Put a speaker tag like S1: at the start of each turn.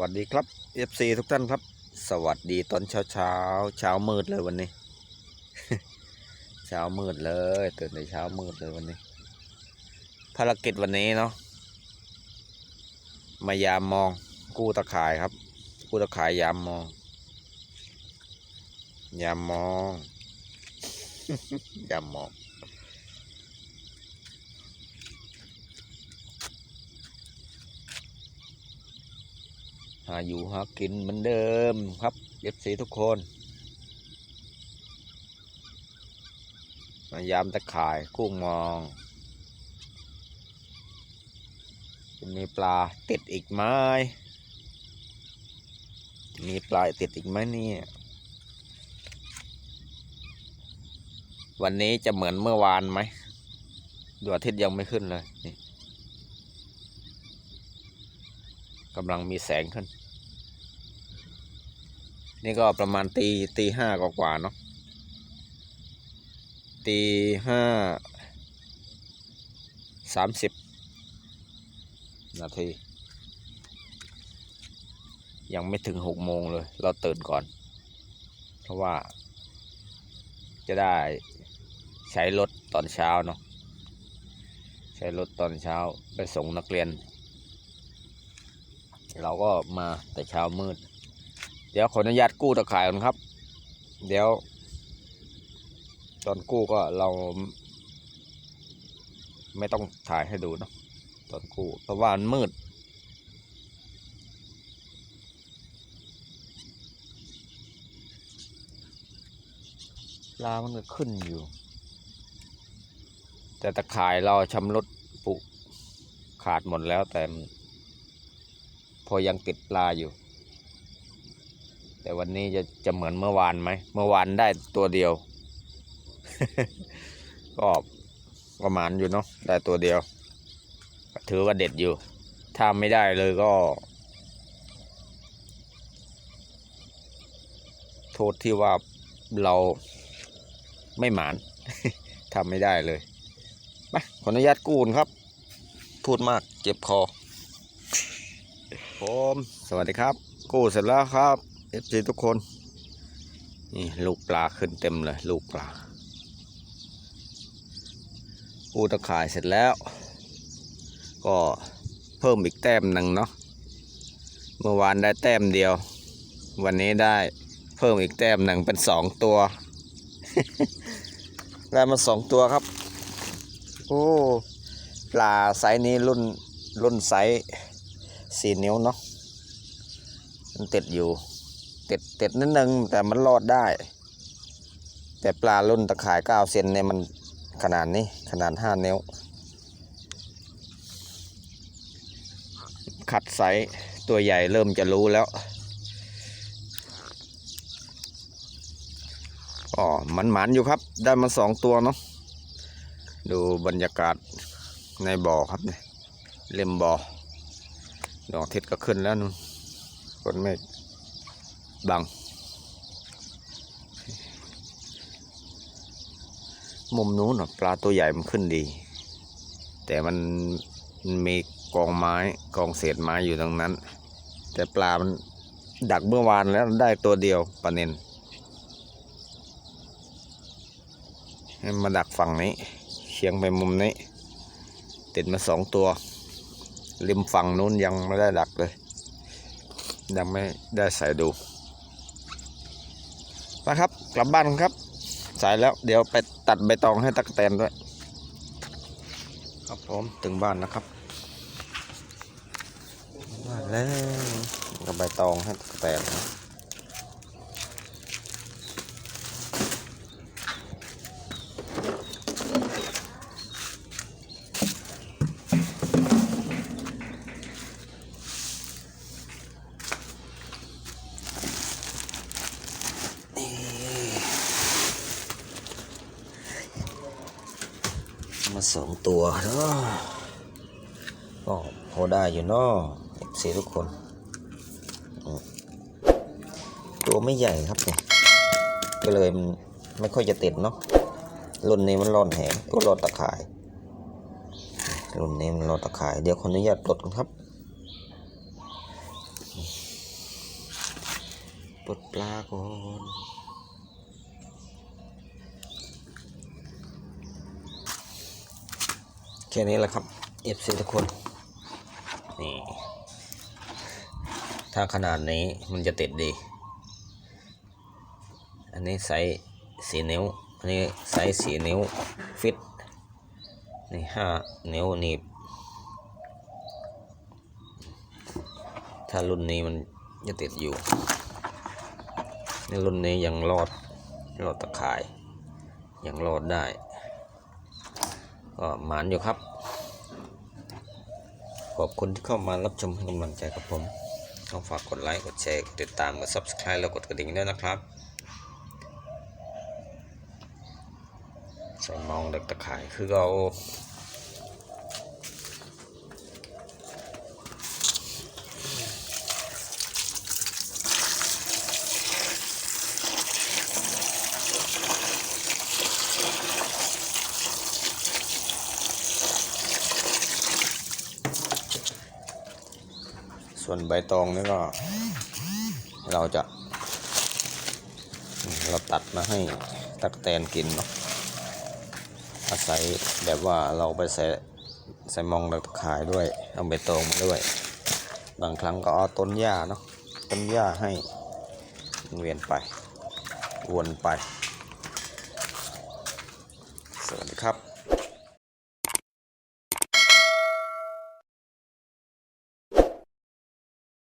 S1: วัสดีครับ FC ทุกท่านครับ สวัสดีตอนเช้าเช้าเช้ามืดเลยวันนี้ เช้ามืดเลยตื่นในเช้ามืดเลยวันนี้ ภารกิจวันนี้เนาะมายามมองกู้ตะข่ายครับ กู้ตะข่ายยามมอง ยามมอง ยามมอง หาอยู่หากินเหมือนเดิมครับเอฟซีทุกคนมายามตะข่ายกุ้งมองจะมีปลาติดอีกไหมจะมีปลาติดอีกไหมเนี่ย วันนี้จะเหมือนเมื่อวานไหมดวงอาทิตย์ยังไม่ขึ้นเลยนี่ กำลังมีแสงขึ้น นี่ก็ประมาณตีตีห้ากว่าเนาะตีห้าสามสิบนาที ยังไม่ถึงหกโมงเลย เราตื่นก่อน เพราะว่า จะได้ใช้รถตอนเช้าเนาะใช้รถตอนเช้าไปส่งนักเรียน เราก็มาแต่เช้ามืด เดี๋ยวขออนุญาตกู้ตะข่ายก่อนครับ เดี๋ยว ตอนกู้ก็เรา ไม่ต้องถ่ายให้ดูเนาะตอนกู้เพราะว่ามันมืดลามันก็ขึ้นอยู่ แต่ตะข่ายเราชำรุดปุขาดหมดแล้วแต่ พอยังติดปลาอยู่ แต่วันนี้จะจะเหมือนเมื่อวานไหม เมื่อวานได้ตัวเดียว ก็ประมาณอยู่เนาะได้ตัวเดียว ถือว่าเด็ดอยู่ ถ้าไม่ได้เลยก็ โทษที่ว่าเราไม่หมานทำไม่ได้เลยไปขออนุญาตกูนครับ พูดมากเจ็บคอ ผมสวัสดีครับ กู้เสร็จแล้วครับเอฟซีทุกคน นี่ลูกปลาขึ้นเต็มเลย ลูกปลากู้ตะข่ายเสร็จแล้ว ก็เพิ่มอีกแต้มหนึ่งเนาะเมื่อวานได้แต้มเดียว วันนี้ได้เพิ่มอีกแต้มหนึ่งเป็นสองตัว ได้มาสองตัวครับ โอ้ ปลาไซส์นี้รุ่นรุ่นไซส์ สี่นิ้วเนาะมันติดอยู่ติดติดนิดนึงแต่มันรอดได้ แต่ปลารุ่นตะข่ายเก้าเซนเนี่ยมันขนาดนี้ขนาดห้านิ้ว ขัดไซส์ตัวใหญ่เริ่มจะรู้แล้วอ๋อมันหมันอยู่ครับ ได้มาสองตัวเนาะดูบรรยากาศในบ่อครับเนี่ยเล่มบ่อ ดอกอาทิศก็ขึ้นแล้วนู่นก้นเมฆบัง มุมนู้นปลาตัวใหญ่มันขึ้นดี แต่มันมีกองไม้กองเศษไม้อยู่ตรงนั้น แต่ปลามันดักเมื่อวานแล้วได้ตัวเดียวปลาเนนมาดักฝั่งนี้เฉียงไปมุมนี้ ติดมาสองตัว ริมฝั่งนู้นยังไม่ได้ดักเลย ยังไม่ได้ใส่ดูนะครับ กลับบ้านครับ สายแล้วเดี๋ยวไปตัดใบตองให้ตักแตนด้วย ครับผมถึงบ้านนะครับมาแล้วกับใบตองให้ตักแตนนะ มาสองตัวเนาะก็พอได้อยู่เนาะเสียทุกคน ตัวไม่ใหญ่ครับเนี่ยก็เลยมันไม่ค่อยจะติดเนาะรุ่นนี้มันร่อนแหงก็รอตะข่ายรุ่นนี้มันรอตะข่าย เดี๋ยวขออนุญาตปลดกันครับปลดปลาก่อน แค่นี้แหละครับ FC ทุกคน นี่ ถ้าขนาดนี้มันจะติดดี อันนี้ไซส์สีนิ้ว อันนี้ไซส์สีนิ้วฟิต นี่ห้านิ้วหนีบ ถ้ารุ่นนี้มันจะติดอยู่นี่รุ่นนี้ยังรอดรอดตะข่าย ยังรอดได้ ก็หมานอยู่ครับ ขอบคุณที่เข้ามารับชมให้กำลังใจกับผมต้องฝากกดไลค์ กดแชร์ กดติดตาม กด subscribe แล้วกดกระดิ่งด้วยนะครับ ใส่มองเด็กตะข่ายคือเรา ส่วนใบตองนี่ก็ เราจะ เราตัดมาให้ตักแตนกินเนาะอาศัยแบบว่าเราไปใส่ใส่มองตะขายด้วยเอาใบตองมาด้วย บางครั้งก็เอาต้นหญ้าเนาะต้นหญ้าให้เวียนไป วนไป สวัสดีครับ